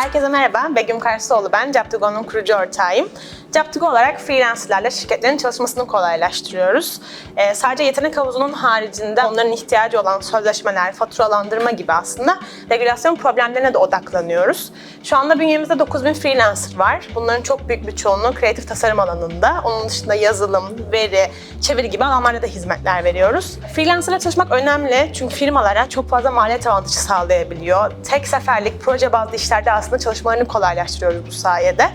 Herkese merhaba, Begüm Karsuoğlu ben, Captigo'nun kurucu ortağıyım. Captigo olarak freelancerlarla şirketlerin çalışmasını kolaylaştırıyoruz. Ee, sadece yetenek havuzunun haricinde onların ihtiyacı olan sözleşmeler, faturalandırma gibi aslında regülasyon problemlerine de odaklanıyoruz. Şu anda bünyemizde 9000 freelancer var. Bunların çok büyük bir çoğunluğu kreatif tasarım alanında. Onun dışında yazılım, veri, çeviri gibi alanlarda da hizmetler veriyoruz. Freelancerla çalışmak önemli çünkü firmalara çok fazla maliyet avantajı sağlayabiliyor. Tek seferlik proje bazlı işlerde aslında çalışmalarını kolaylaştırıyoruz bu sayede.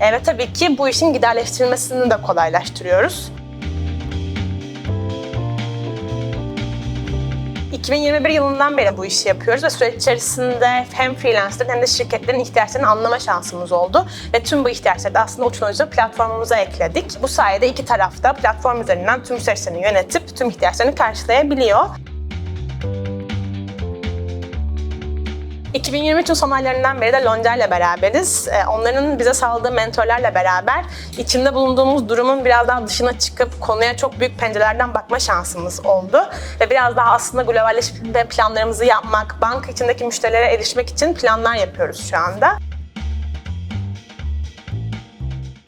E, ve tabii ki bu işin giderleştirilmesini de kolaylaştırıyoruz. 2021 yılından beri bu işi yapıyoruz ve süreç içerisinde hem freelancer'ın hem de şirketlerin ihtiyaçlarını anlama şansımız oldu. Ve tüm bu ihtiyaçları da aslında Uçunocu platformumuza ekledik. Bu sayede iki taraf da platform üzerinden tüm süreçlerini yönetip tüm ihtiyaçlarını karşılayabiliyor. 2023'ün son aylarından beri de Lonca ile beraberiz. Ee, Onların bize sağladığı mentorlarla beraber içinde bulunduğumuz durumun biraz daha dışına çıkıp konuya çok büyük pencerelerden bakma şansımız oldu. Ve biraz daha aslında globalleşme planlarımızı yapmak, banka içindeki müşterilere erişmek için planlar yapıyoruz şu anda.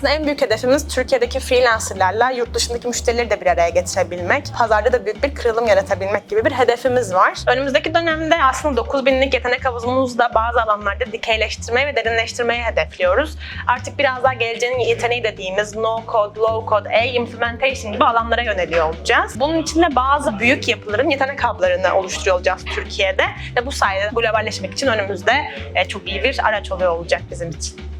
Aslında en büyük hedefimiz Türkiye'deki freelancerlarla yurt dışındaki müşterileri de bir araya getirebilmek. Pazarda da büyük bir kırılım yaratabilmek gibi bir hedefimiz var. Önümüzdeki dönemde aslında 9000'lik yetenek havuzumuzda bazı alanlarda dikeyleştirmeyi ve derinleştirmeyi hedefliyoruz. Artık biraz daha geleceğin yeteneği dediğimiz no code, low code, e-implementation gibi alanlara yöneliyor olacağız. Bunun için de bazı büyük yapıların yetenek hub'larını oluşturuyor olacağız Türkiye'de ve bu sayede globalleşmek için önümüzde e, çok iyi bir araç oluyor olacak bizim için.